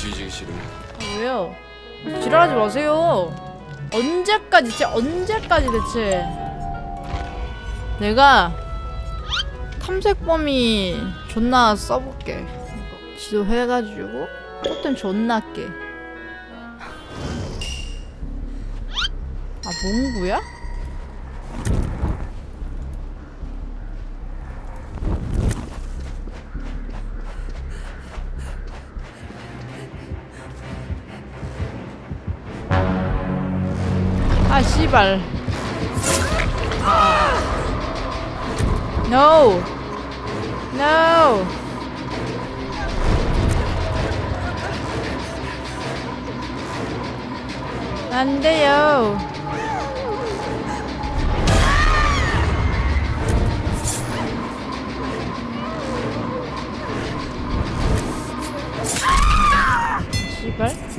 뒤지기 싫으면 아, 왜요? 지랄하지 마세요. 언제까지 대체 언제까지 대체? 내가 탐색범위 존나 써볼게. 이거 지도 해가지고 꽃템 존나 깨. 아 몽구야? 아. No. No. 안 돼요. 씨발.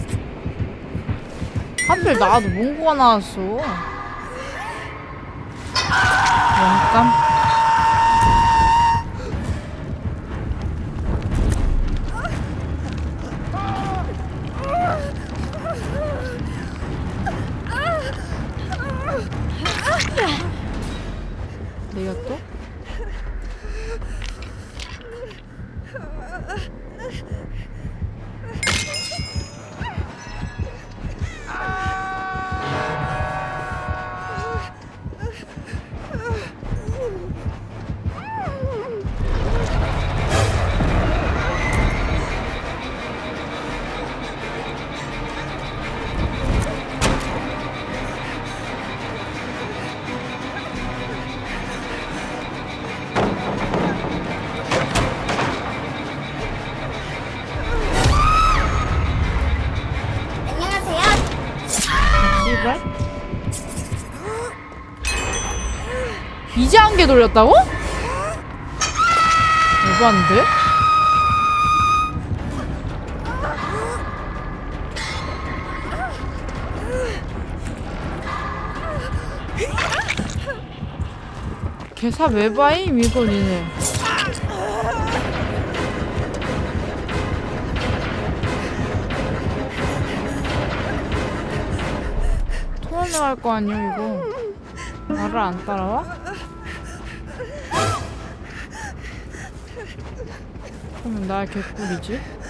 하필 나와도 문구가 나왔어. 영감. 내가 또? 이제 한 개 돌렸다고? 오반데? 개사 외바임 이거 니네 토론을 할거 아니야 이거 말을 안 따라와? 그러면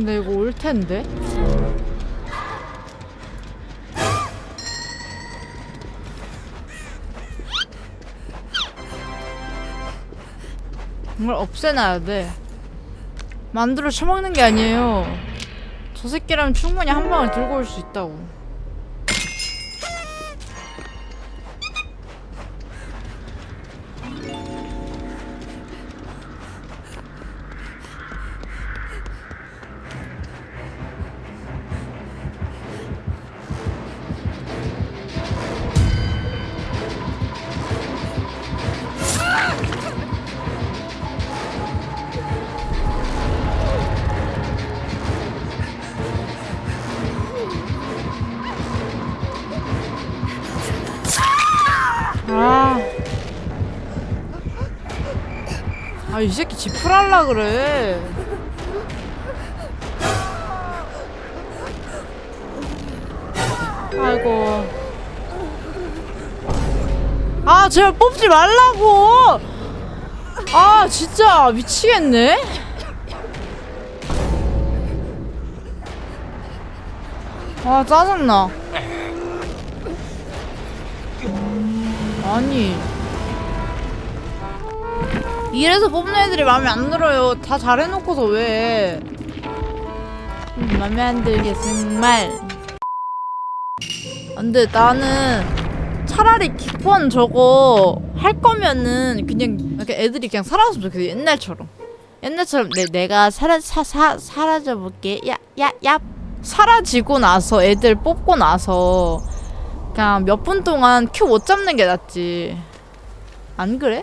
근데 이거 올 텐데? 이걸 없애놔야 돼. 만두를 처먹는 게 아니에요. 저 새끼라면 충분히 한 방을 들고 올 수 있다고. 아. 아, 이 새끼 지풀할라 그래. 아이고. 아, 제발 뽑지 말라고! 아, 진짜 미치겠네? 아, 짜증나. 아니. 이래서 뽑는 애들이 마음에 안 들어요. 다 잘해놓고서 왜? 음, 마음에 안 들게 정말. 근데 나는 차라리 기권 저거 할 거면은 그냥 이렇게 애들이 그냥 살아줬으면 좋겠어 옛날처럼. 옛날처럼 내, 내가 사라, 사, 사, 사라져 볼게. 야 야 야. 사라지고 나서 애들 뽑고 나서 그냥 몇 분 동안 큐 못 잡는 게 낫지. 안 그래?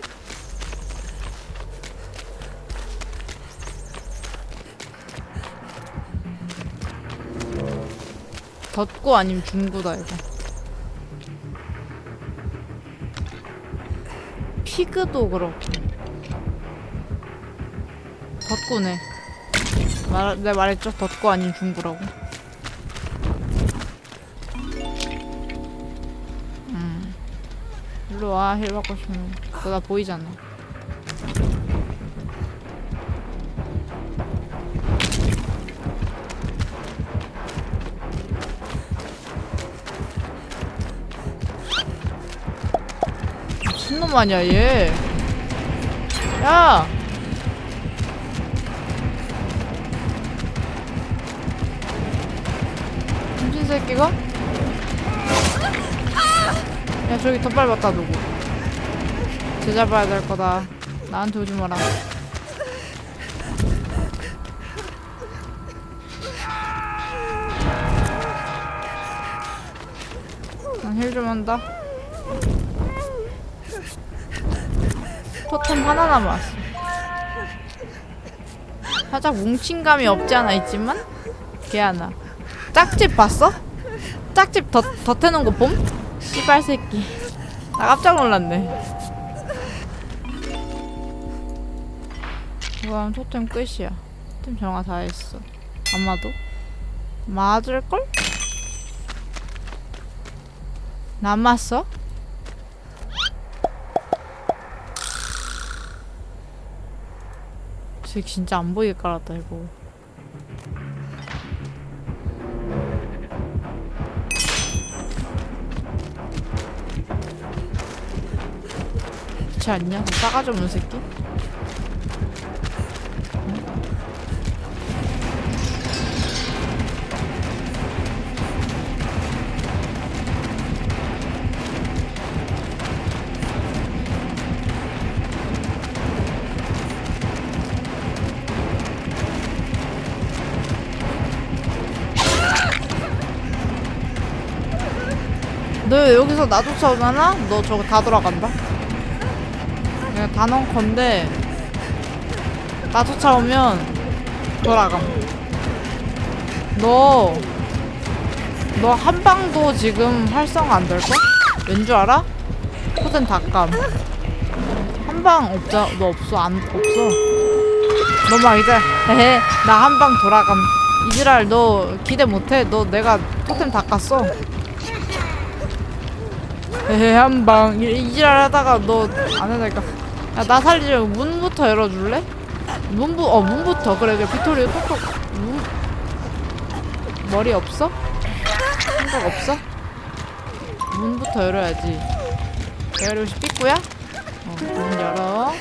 덧구 아니면 중구다 이거. 피그도 그렇고. 덧구네. 말, 내가 말했죠? 덧구 아닌 중구라고 일로 와 힐 받고 싶으면 그거 다 보이잖아 미친놈 아니야 얘 야! 정신 새끼가? 야 저기 덧발 봤다 누구. 쟤 잡아야 될 거다. 나한테 오지 마라. 난힐좀 한다. 토템 하나 남았어. 살짝 뭉친 감이 없지 않아 있지만 걔 하나. 짝집 봤어? 짝집 덧, 덧해놓은 거 봄? 씨발 새끼. 나 깜짝 놀랐네. 이건 토템 끝이야. 토템 정화 다 했어. 아마도? 맞을걸? 남았어? 쟤 진짜 안 보이게 깔았다 이거 그렇지 않냐? 그 싸가지 없는 새끼? 너 여기서 나 쫓아오잖아? 너 저거 다 돌아간다? 넣은 건데 나 쫓아오면 돌아감 너 너 한 방도 지금 활성화 안 될걸? 왠 줄 알아? 코든 닭감. 한 방 없자 너 없어 안 없어. 너 막 이제. 헤헤 나 한 방 돌아감. 이지랄 너 기대 못해. 너 내가 토템 다 깠어. 에헤 한방. 이지랄 하다가 너 안 해다니까 야 나 살리려면 문부터 열어줄래? 문부 어 문부터 그래 그래 빅토리 톡톡 문 머리 없어? 생각 없어? 문부터 열어야지 대가리 혹시 삐꾸야? 어, 문 열어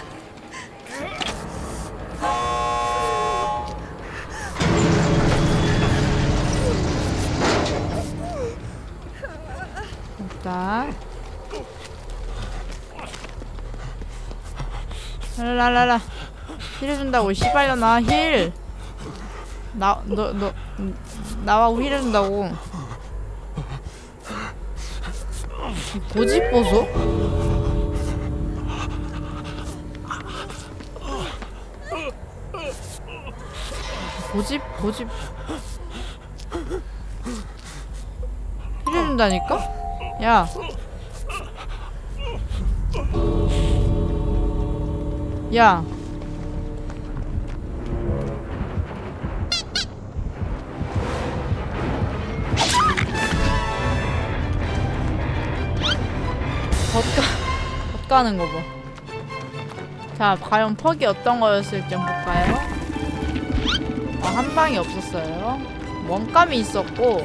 랄랄랄라 힐 해준다고 씨발려나 힐! 나, 너, 너, 나하고 힐 해준다고 이 고집? 고집, 힐 해준다니까? 야 야. 덧가, 덧가는 거 봐. 자, 과연 퍽이 어떤 거였을지 한번 볼까요? 어, 한 방이 없었어요. 원감이 있었고.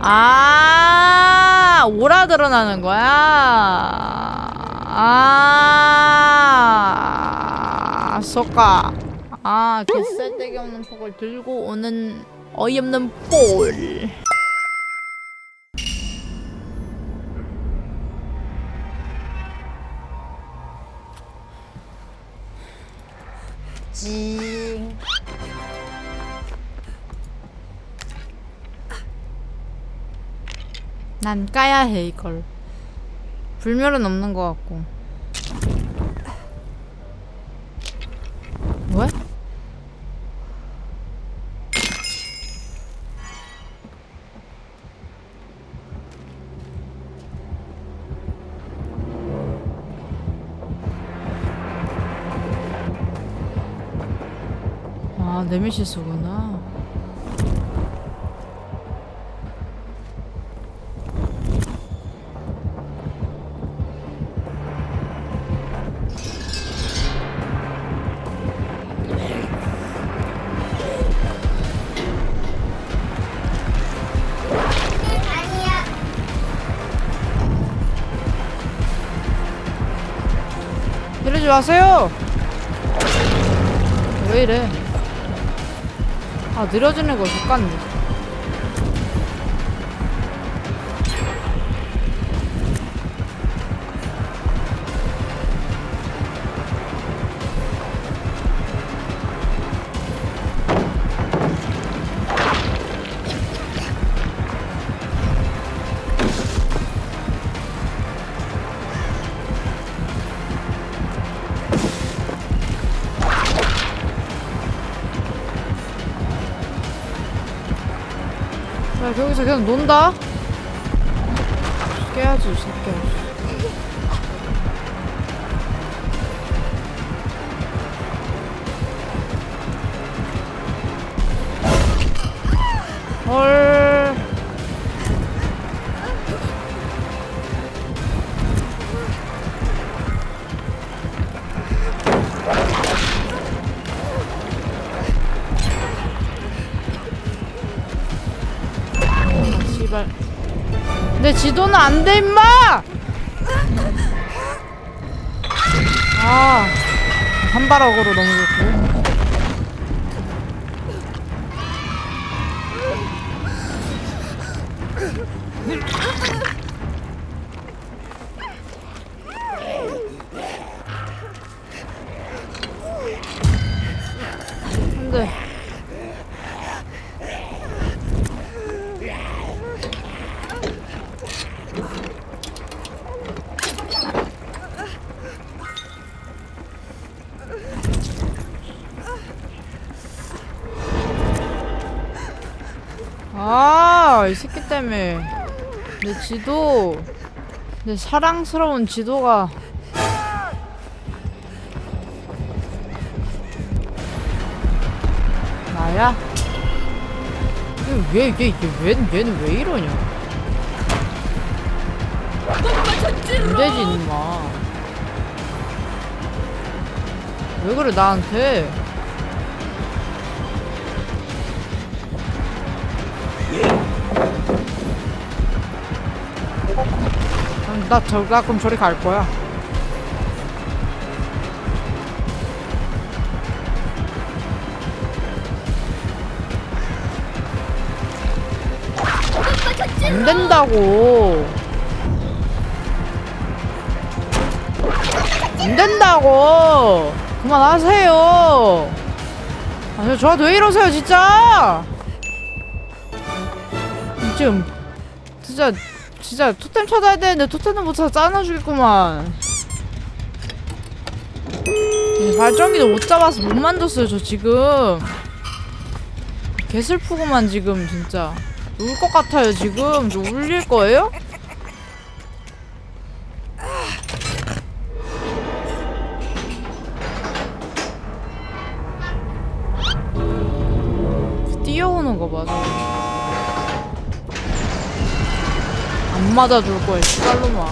아, 오라 드러나는 거야. 아, 소까. 아, 개쌀데기 없는 폭을 들고 오는 어이없는 볼. 징. 난 까야 해 이걸. 불멸은 없는 것 같고 왜? 아 네메시스구나 이러지 마세요. 왜 이래? 아 느려지는 거 족같네. 여기서 그냥 논다? 깨야지 이 새끼야. 씨발. 내 지도는 안 돼, 임마! 아, 한 바락으로 너무 좋고. 아, 이 새끼 때문에 내 지도, 내 사랑스러운 지도가 나야? 얘, 얘, 얘, 얘, 얘는 왜 이러냐? 안 되지, 임마. 왜 그래, 나한테? 나 저, 나 그럼 저리 갈 거야. 안 된다고. 안 된다고. 그만하세요. 아니 저한테 왜 이러세요 진짜. 지금 진짜 진짜 토템 찾아야 되는데 토템도 못 찾아 짜증나 죽겠구만. 발전기도 못 잡아서 못 만졌어요 저 지금. 개 슬프구만 지금 진짜. 울 것 같아요 지금. 저 울릴 거예요? 뛰어오는 거 맞아. 안 맞아줄 거야, 씨발로마.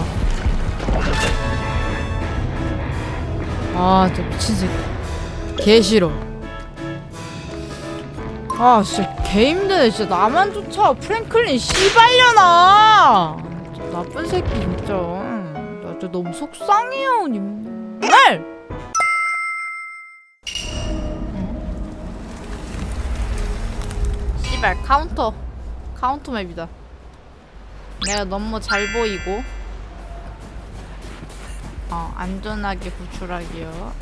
아, 진짜 미친 새끼. 개 싫어. 아, 진짜 개 힘드네. 진짜 나만 쫓아. 프랭클린 씨발려나. 나쁜 새끼 진짜. 나 진짜 너무 속상해요, 님. 말! 씨발 카운터 카운터 맵이다. 내가 너무 잘 보이고. 어 안전하게 구출하기요.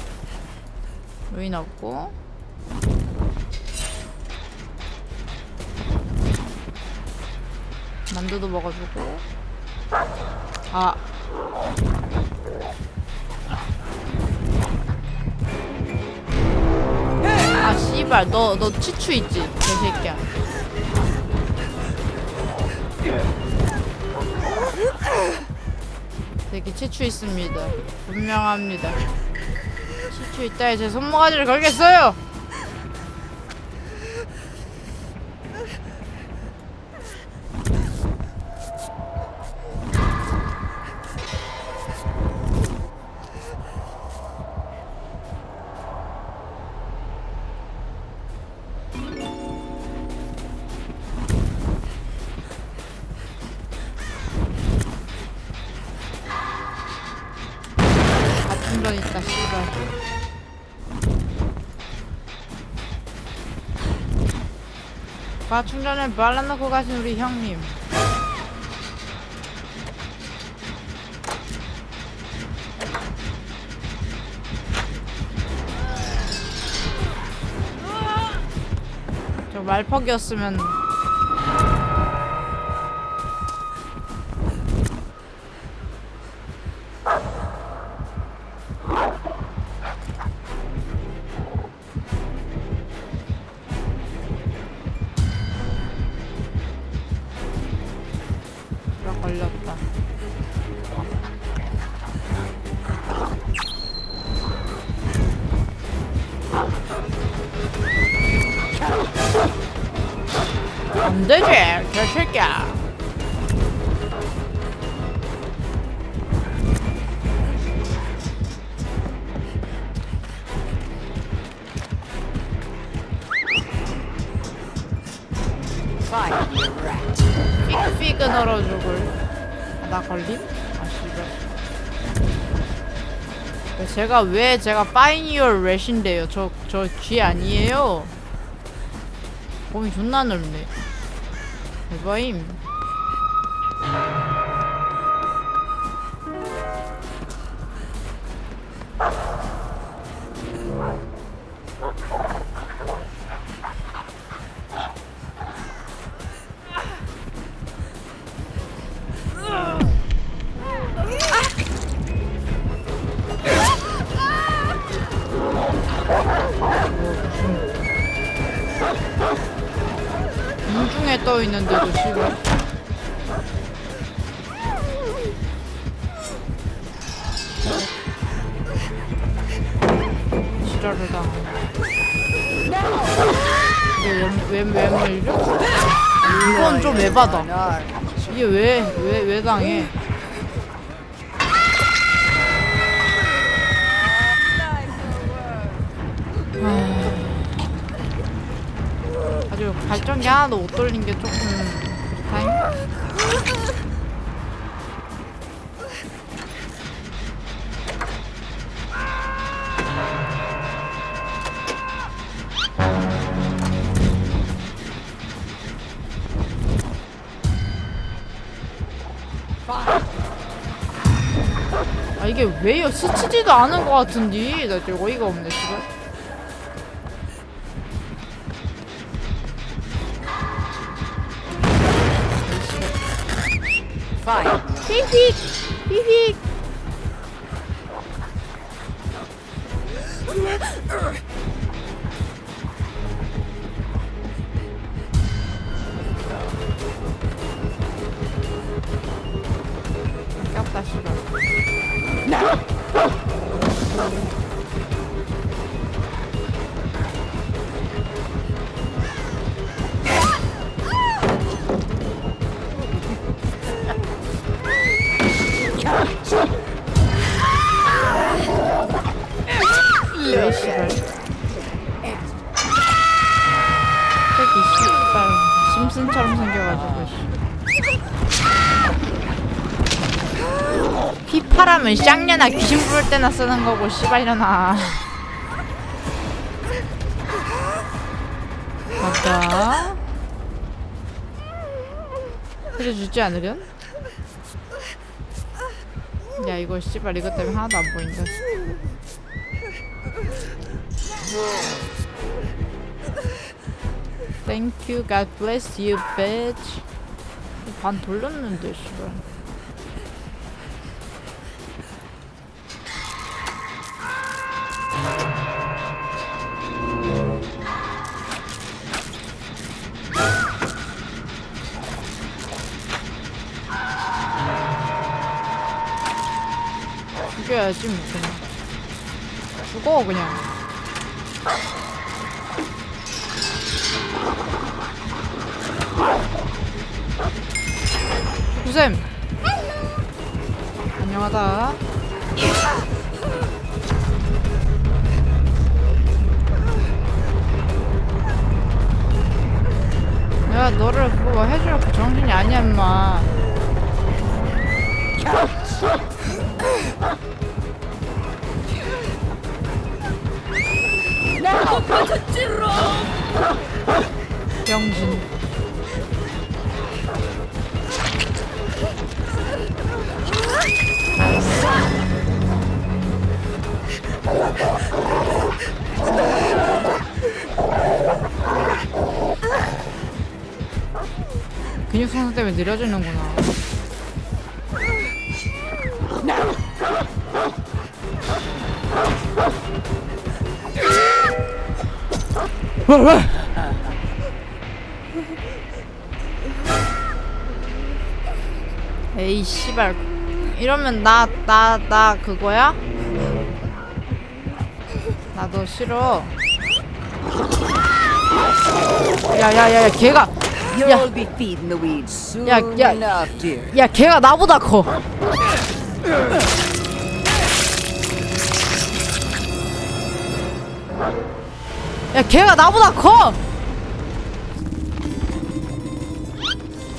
루인 없고. 만두도 먹어주고. 아. 아 씨발. 너 너 치추 있지? 개새끼야 새끼 치추 있습니다. 분명합니다. 치추 있다에 제 손모가지를 걸겠어요 과충전을 발라놓고 가신 우리 형님. 저 말퍽이었으면 널어 죽을. 아, 나 걸림? 아 씨발. 왜 제가 왜 제가 파이니얼 렛인데요? 저저 쥐 아니에요. 몸이 존나 넓네. 대박임. 있는데도 씨발. 지랄을 당. 왜왜 물죠? 이건 좀 에바다. 이게 왜 왜 왜 당해? 발전기 하나도 못 돌린 게 조금 그렇다잉. 아 이게 왜요? 스치지도 않은 것 같은데 나 진짜 어이가 없네 지금. Fizik. Fizik. 피파라면 쌍년아 귀신 부를 때나 쓰는 거고 씨발려나 맞다 해줘주지 않으련? 야 이거 씨발 이것 때문에 하나도 안 보인다 Thank you, God bless you, bitch. 반 돌렸는데, 씨발. 죽여야지 뭐 그냥. 죽어 그냥. 구쌤. 안녕하다. 내가 너를 그거 그 정신이 아니야 임마 병신 근육 손상 때문에 느려지는구나 왜 왜? 씨발 이러면 나 나 나 그거야? 나너 싫어 야야야야 걔가 You'll be feeding the weeds soon Yeah, yeah. enough, dear. 야 걔가 나보다 커 야, 걔가 나보다 커!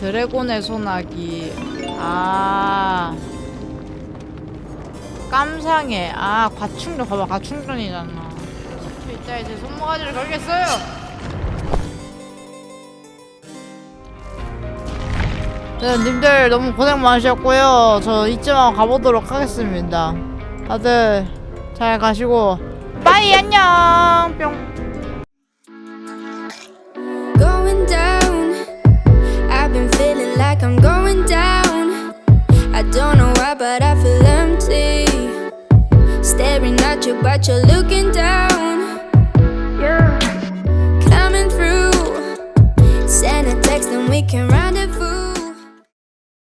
드래곤의 소나기. 아. 깜상해. 아, 과충전. 봐봐, 과충전이잖아. 저 이따 이제 손모가지를 걸겠어요! 네, 님들 너무 고생 많으셨고요. 저 이쯤하고 가보도록 하겠습니다. 다들 잘 가시고 빠이 안녕 뿅. But you're looking down.